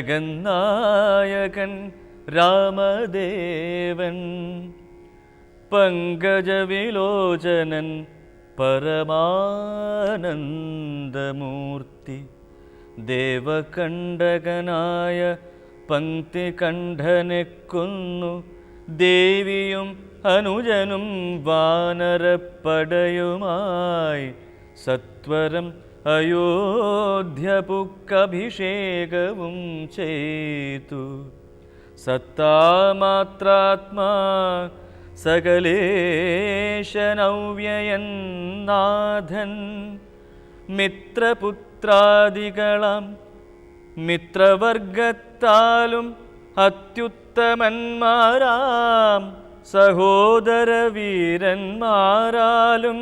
ജഗന്നായകൻ രാമദേവൻ. പങ്കജവിലോചനൻ പരമാനന്ദമൂർത്തി. ദേവകണ്ഠകനായ പങ്ക്തി കണ്ഠനെക്കുന്നു ദേവിയും അനുജനും വാനരപ്പടയുമായി സത്വരം അയോധ്യപുക്കഭിഷേകവും ചെയ്തു. സത്താമാത്രാത്മാ സകലേശനവ്യയന്നാഥൻ. മിത്രപുത്രാദികളാം മിത്രവർഗത്താലും അത്യുത്തമന്മാരാം. സഹോദരവീരന്മാരാലും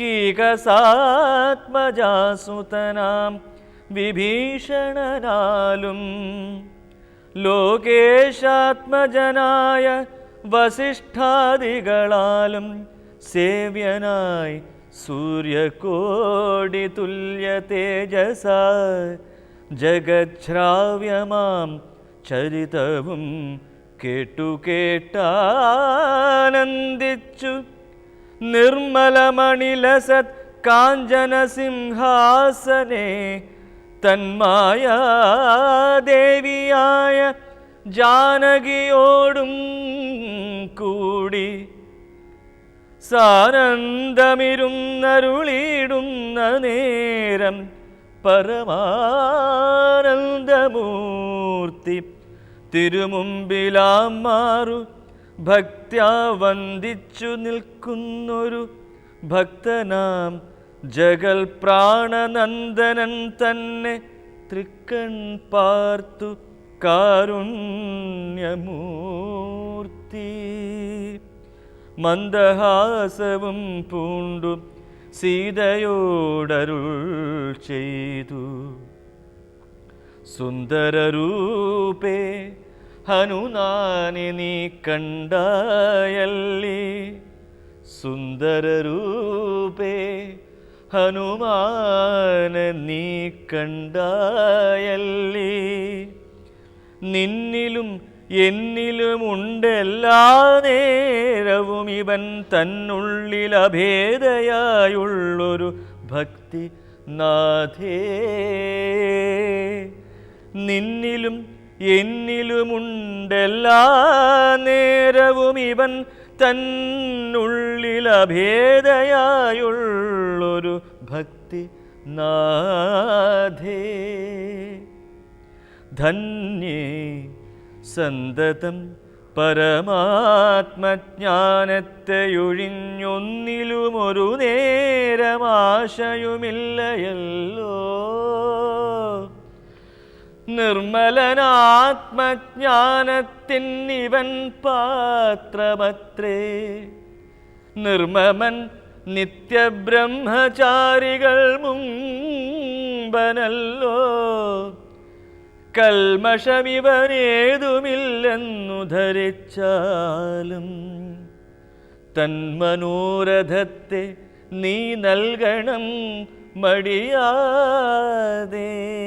കീകസാത്മജാസുതനാം വിഭീഷണനാലും ലോകേശാത്മജനായ വസിഷ്ഠാദികളാലും സേവ്യനായി സൂര്യകോടി തുല്യ തേജസ ജഗശ്രാവ്യമാം ചരിതവും കേട്ടു കേട്ടാനന്ദിച്ചു നിർമ്മലമണിലസത് കാഞ്ചന സിംഹാസനെ തന്മായാദേവിയായ ജാനകിയോടും കൂടി സാനന്ദമിരുന്നരുളിയിടുന്ന നേരം പരമാനന്ദമൂർത്തി തിരുമുമ്പിലാം മാറു ഭക്ത്യാ വന്ദിച്ചു നിൽക്കുന്നൊരു ഭക്തനാം ജഗൽ പ്രാണനന്ദനൻ തന്നെ തൃക്കൺ പാർത്തു കാരുണ്യമൂർത്തി. മന്ദഹാസവും പൂണ്ടു സീതയോടരുൾ ചെയ്തു. സുന്ദരരൂപേ ഹനുനാനി നീ കണ്ടായല്ലേ. സുന്ദരരൂപേ ഹനുമാന നീ കണ്ടായല്ലേ. നിന്നിലും എന്നിലുമുണ്ടെല്ലാ നേരവും ഇവൻ തന്നുള്ളിൽ അഭേദയായുള്ളൊരു ഭക്തി നാഥേ നിന്നിലും എന്നിലുമുണ്ടെല്ലാ നേരവും ഇവൻ തന്നുള്ളിൽ അഭേദയായുള്ളൊരു ഭക്തി നാഥേ. ധന്യേ സന്തതം പരമാത്മജ്ഞാനത്തെയൊഴിഞ്ഞൊന്നിലുമൊരു നേരമാശയുമില്ലയല്ലോ. നിർമ്മലനാത്മജ്ഞാനത്തിനിവൻ പാത്രമത്രേ. നിർമ്മമൻ നിത്യബ്രഹ്മചാരികൾ മുമ്പനല്ലോ. കൽമഷമിവനേതുമില്ലെന്നു ധരിച്ചാലും തന്മനോരഥത്തെ നീ നൽകണം മടിയാതെ.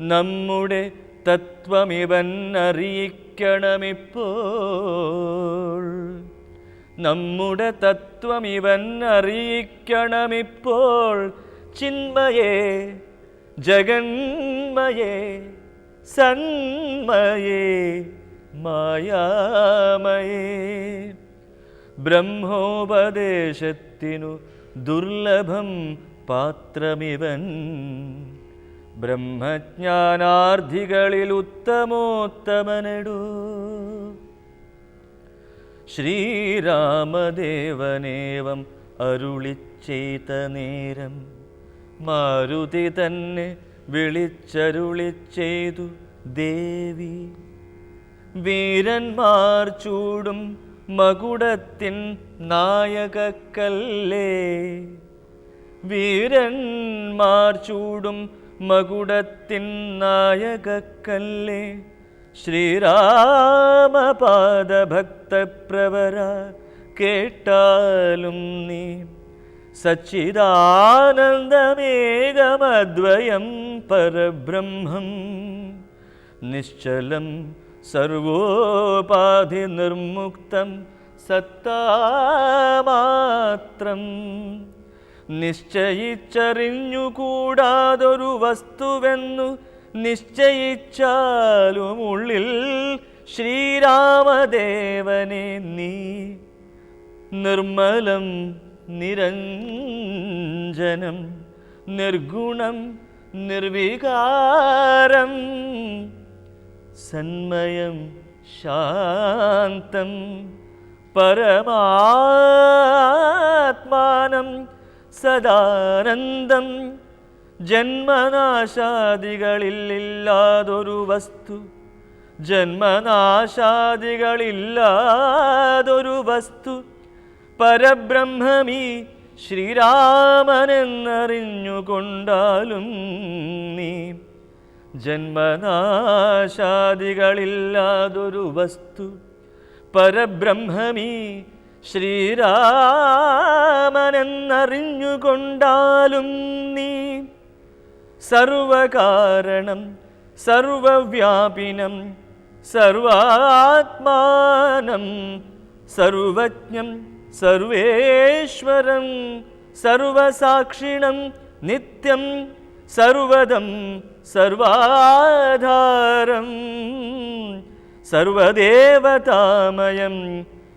നമ്മുടെ തത്വമിവൻ അറിയിക്കണമിപ്പോൾ. നമ്മുടെ തത്വമിവൻ അറിയിക്കണമിപ്പോൾ. ചിന്മയേ ജഗന്മയേ സന്മയേ മായാമയേ. ബ്രഹ്മോപദേശത്തിനു ദുർലഭം പാത്രമിവൻ. ബ്രഹ്മജ്ഞാനാർത്ഥികളിൽ ഉത്തമോത്തമനടൂ. ശ്രീരാമദേവനേവം അരുളിച്ചെയ്ത നേരം മാരുതി തന്നെ വിളിച്ചരുളി ചെയ്തു ദേവി. വീരന്മാർ ചൂടും മകുടത്തിൻ നായകക്കല്ലേ. വീരന്മാർ ചൂടും മകുടത്തിൻ നായകക്കല്ലേ. ശ്രീരാമപാദഭക്തപ്രവര കേട്ടാലും നീ. സച്ചിദാനന്ദമേകമദ്വയം പരബ്രഹ്മം. നിശ്ചലം സർവോപാധി നിർമുക്തം സത്താമാത്രം. നിശ്ചയിച്ചറിഞ്ഞുകൂടാതൊരു വസ്തുവെന്നു നിശ്ചയിച്ചാലും ഉള്ളിൽ ശ്രീരാമദേവനെ നീ. നിർമ്മലം നിരഞ്ജനം നിർഗുണം നിർവികാരം സന്മയം ശാന്തം പരമാത്മാനം സദാനന്ദം. ജന്മനാശാദികളില്ലാതൊരു വസ്തു. ജന്മനാശാദികളില്ലാതൊരു വസ്തു. പരബ്രഹ്മമീ ശ്രീരാമനെന്നറിഞ്ഞുകൊണ്ടാലും നീ ജന്മനാശാദികളില്ലാതൊരു വസ്തു. പരബ്രഹ്മമീ ശ്രീരാമനെന്നറിഞ്ഞുകൊണ്ടാലും നീ സർവകാരണം സർവവ്യാപിനം സർവാത്മാനം സർവജ്ഞം സർവേശ്വരം സർവസാക്ഷിണം നിത്യം സർവദം സർവാധാരം സർവദേവതാമയം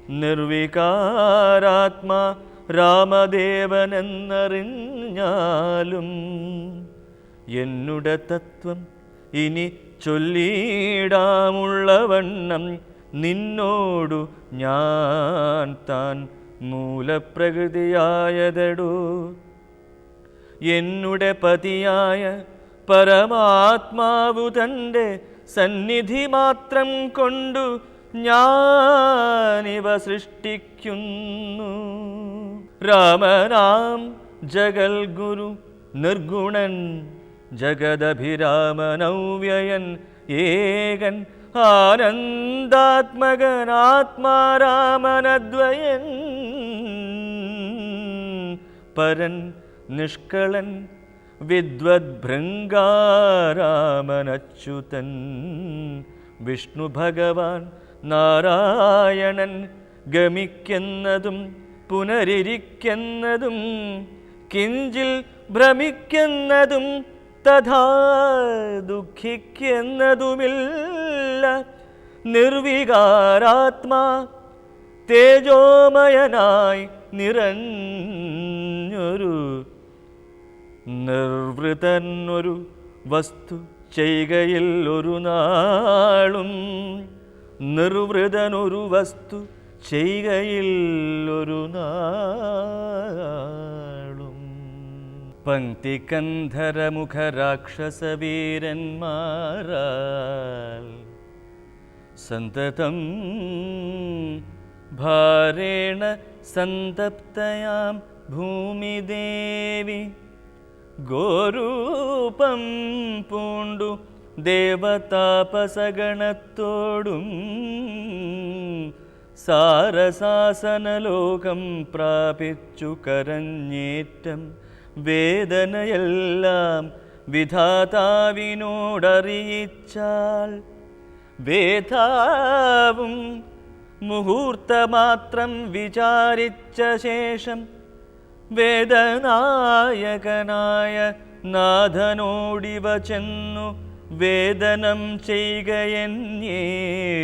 നിർവികാരാത്മാ രാമദേവനെന്നറിഞ്ഞാലും എന്നുടെ തത്വം ഇനി ചൊല്ലിടാമുള്ളവണ്ണം നിന്നോടു ഞാൻ താൻ മൂലപ്രകൃതിയായതടോ. എന്നുടെ പതിയായ പരമാത്മാവു തന്റെ സന്നിധി മാത്രം കൊണ്ടു ഞാനിവ സൃഷ്ടിക്കുന്നു. രാമനാം ജഗൽ ഗുരു നിർഗുണൻ ജഗദഭിരാമനവ്യയൻ ഏകൻ ആനന്ദാത്മകനാത്മാരാമനദ്വയൻ പരൻ നിഷ്കളൻ വിദ്വദ്ഭൃംഗാരാമനച്യുതൻ വിഷ്ണു ഭഗവാൻ നാരായണൻ ഗമിക്കുന്നതും പുനരിരിക്കുന്നതും കിഞ്ചിൽ ഭ്രമിക്കുന്നതും തഥാ ദുഃഖിക്കുന്നതുമില്ല. നിർവികാരാത്മാ തേജോമയനായി നിറഞ്ഞൊരു നിർവൃതനൊരു വസ്തു ചെയ്കയിൽ ഒരു നാളും നിർവൃതനൊരു വസ്തു ചെയ്യുകയിൽ ഒരു നാളും. പങ്ക്തികന്ധരമുഖരാക്ഷസവീരന്മാരാൽ സന്തതം ഭാരേണ സന്തപ്തയാം ഭൂമിദേവി ഗോരൂപം പൂണ്ടു ദേവതാപസഗണത്തോടും സാരസാസനലോകം പ്രാപിച്ചു കരഞ്ഞേറ്റം. വേദനയെല്ലാം വിധാതാവിനോടറിയിച്ചാൽ വേദാവും മുഹൂർത്തമാത്രം വിചാരിച്ച ശേഷം വേദനായകനായ നാഥനോടിവ ചെന്നു വേദനം ചെയ്യുകയെന്നേ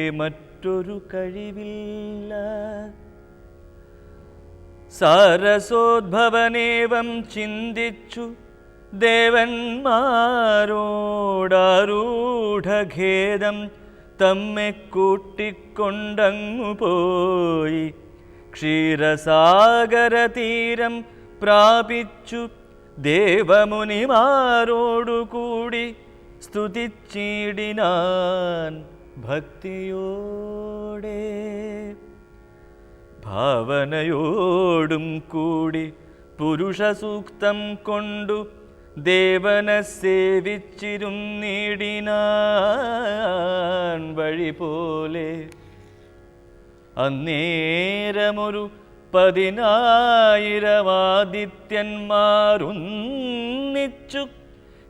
മറ്റൊരു കഴിവില്ല. സാരസോദ്ഭവനേവം ചിന്തിച്ചു ദേവന്മാരോടാരൂഢഖേദം തമ്മെ കൂട്ടിക്കൊണ്ടങ്ങു പോയി ക്ഷീരസാഗരതീരം പ്രാപിച്ചു ദേവമുനിമാരോടുകൂടി സ്തുതിച്ചിടിനാൻ ഭക്തിയോടെ ഭാവനയോടും കൂടി പുരുഷസൂക്തം കൊണ്ടു ദേവനെ സേവിച്ചിരുന്നിടിനാൻ വഴി പോലെ. അന്നേരമൊരു പതിനായിരമാദിത്യന്മാരുന്നിച്ചു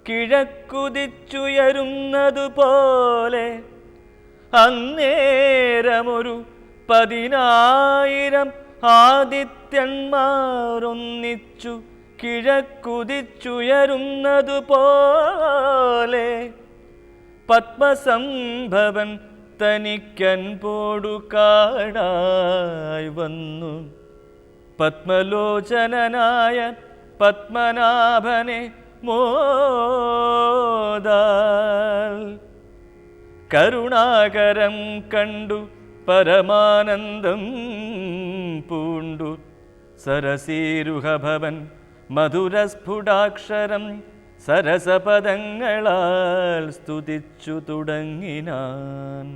കിഴക്കുതിച്ചുയരുന്നതുപോലെ അന്നേരമൊരു പതിനായിരം ആദിത്യന്മാരൊന്നിച്ചു കിഴക്കുതിച്ചുയരുന്നതുപോലെ പത്മസംഭവൻ തനിക്കൻ പോടുകാടായി വന്നു. പത്മലോചനനായ പത്മനാഭനെ മോദാൽ കരുണാകരം കണ്ടു പരമാനന്ദം പൂണ്ടു സരസീരുഹഭവൻ മധുരസ്ഫുടാക്ഷരം സരസപദങ്ങളാൽ സ്തുതിച്ചു തുടങ്ങിനാൻ.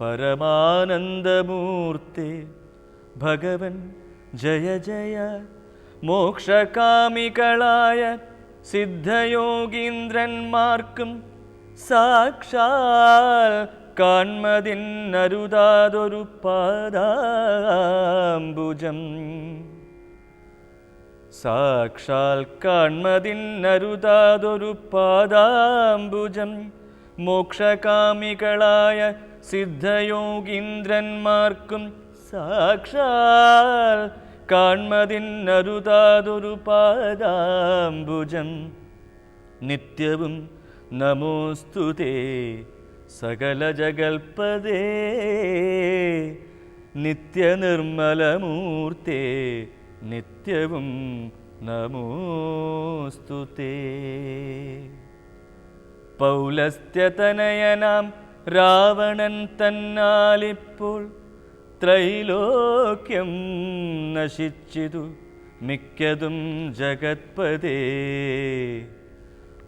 പരമാനന്ദമൂർത്തി ഭഗവൻ ജയ ജയ മോക്ഷകാമികളായ സിദ്ധയോഗീന്ദ്രന്മാർക്കും സാക്ഷാൽ കാൺമതിന്നരുതാതൊരു പാദാംബുജം. സാക്ഷാൽ കാൺമതിന്നരുതാതൊരു പാദാംബുജം. മോക്ഷകാമികളായ സിദ്ധയോഗീന്ദ്രന്മാർക്കും സാക്ഷാൽ കാൺമതിന്നരുതാതൊരു പാദാംബുജം. നിത്യവും നമോസ്തുതേ സകല ജഗൽപദേ നിത്യനിർമ്മലമൂർത്തേ നിത്യവും നമോസ്തുതേ പൗലസ്ത്യതനയനാം രാവണൻ തന്നാലിപ്പോൾ ത്രൈലോക്യം നശിച്ചിതു മിക്കതും ജഗത്പതേ.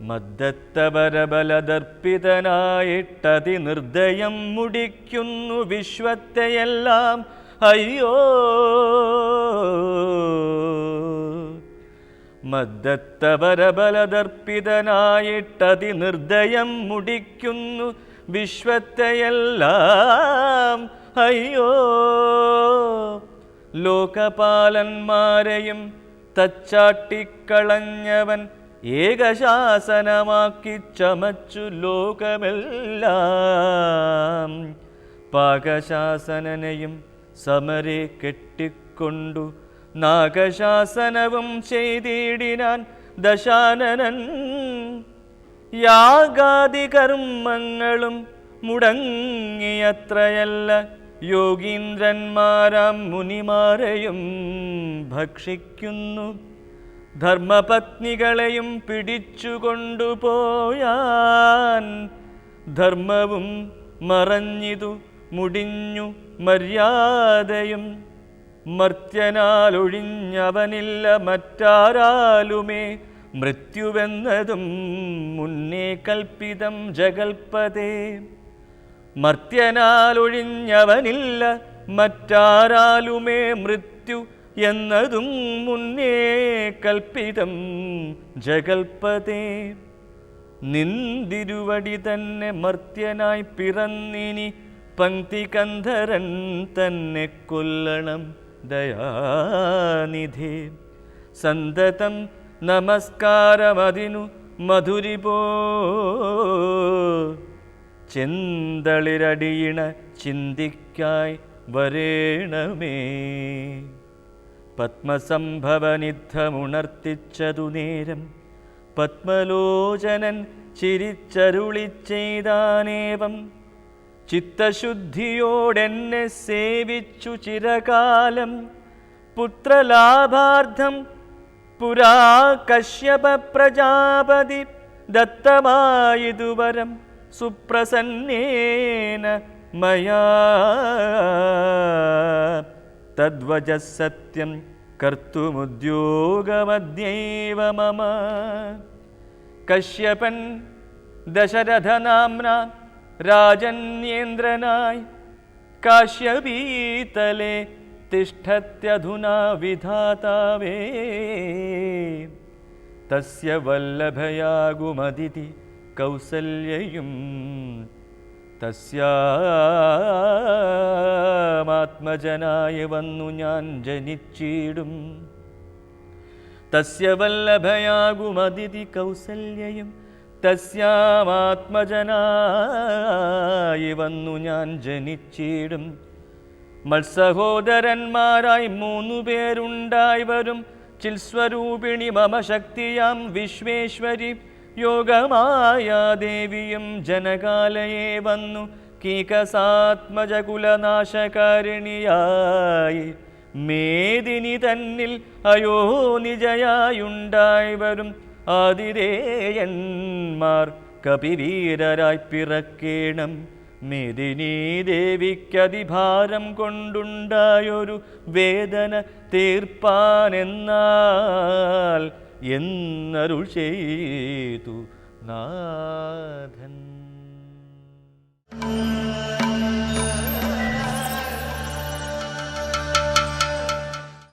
മദ്ദത്തപരബലദർപ്പിതനായിട്ടതി നിർദ്ദയം മുടിക്കുന്നു വിശ്വത്തെയെല്ലാം. അയ്യോ. മദ്ദത്തപരബലദർപ്പിതനായിട്ടതി നിർദ്ദയം മുടിക്കുന്നു വിശ്വത്തെയെല്ലാം. അയ്യോ. ലോകപാലന്മാരെയും തച്ചാട്ടിക്കളഞ്ഞവൻ ഏകശാസനമാക്കി ചമച്ചു ലോകമെല്ലാം. പാകശാസനനെയും സമരെ കെട്ടിക്കൊണ്ടു നാഗശാസനവും ചെയ്തിടിനാൻ ദശാനനൻ. യാഗാദി കർമ്മങ്ങളും മുടങ്ങിയത്രയല്ല യോഗീന്ദ്രന്മാരാം മുനിമാരെയും ഭക്ഷിക്കുന്നു. ധർമ്മപത്നികളെയും പിടിച്ചുകൊണ്ടുപോയാൻ ധർമ്മവും മറഞ്ഞിതു മുടിഞ്ഞു മര്യാദയും. മർത്യനാലൊഴിഞ്ഞവനില്ല മറ്റാരാലുമേ. മൃത്യുവെന്നതും മുന്നേ കൽപ്പിതം ജഗൽപതേ. മർത്യനാലൊഴിഞ്ഞവനില്ല മറ്റാരാലുമേ മൃത്യു എന്നതും മുന്നേ കൽപ്പിതം ജഗൽപതേ. നിന്തിരുവടി തന്നെ മർത്യനായി പിറന്നിനി പങ്ക്തികന്ധരൻ തന്നെ കൊല്ലണം ദയാനിധേ. സന്തതം നമസ്കാരമതിനു മധുരിപോ ചെന്തളിരടിയിണ ചിന്തിക്കായി വരേണമേ. പത്മസംഭവനിദ്ധമുണർത്തിച്ചതു നേരം പത്മലോചനൻ ചിരിച്ചരുളി ചെയ്താനേവം. ചിത്തശുദ്ധിയോടെന്നെ സേവിച്ചു ചിരകാലം. പുത്രലാഭാർത്ഥം പുരാ കശ്യപ പ്രജാപതി ദത്തമായിതുവരം. सुप्रसन्नेन मया। तद्वजः सत्यं कर्तुमुद्योगमद्यैव मम। कश्यपन् दशरथनाम्ना राजन्येन्द्रनाय काश्यपीतले तिष्ठत्यधुना विधाता वे। तस्य वल्लभया गुमदिति കൗസല്യയും തസ്യാത്മജനായ വന്നു ഞാൻ ജനിച്ചിടും. തസ്യ വല്ലഭയാകുമതിഥി കൗസല്യയും തസ്യാമാത്മജനായി വന്നു ഞാൻ ജനിച്ചിടും. മത്സഹോദരന്മാരായി മൂന്നു പേരുണ്ടായി വരും. ചിൽസ്വരൂപിണി മമ ശക്തിയാം വിശ്വേശ്വരി യോഗമായ ദേവിയും ജനകാലയെ വന്നു കീകസാത്മജകുലനാശകാരിണിയായി. മേദിനി തന്നിൽ അയോ നിജയായുണ്ടായി വരും ആതിരേയന്മാർ കപിവീരരായി പിറക്കേണം. മേദിനീ ദേവിക്കതിഭാരം കൊണ്ടുണ്ടായൊരു വേദന തീർപ്പാനെന്നാൽ എന്നരുൾ ചെയ്തു നാഥൻ.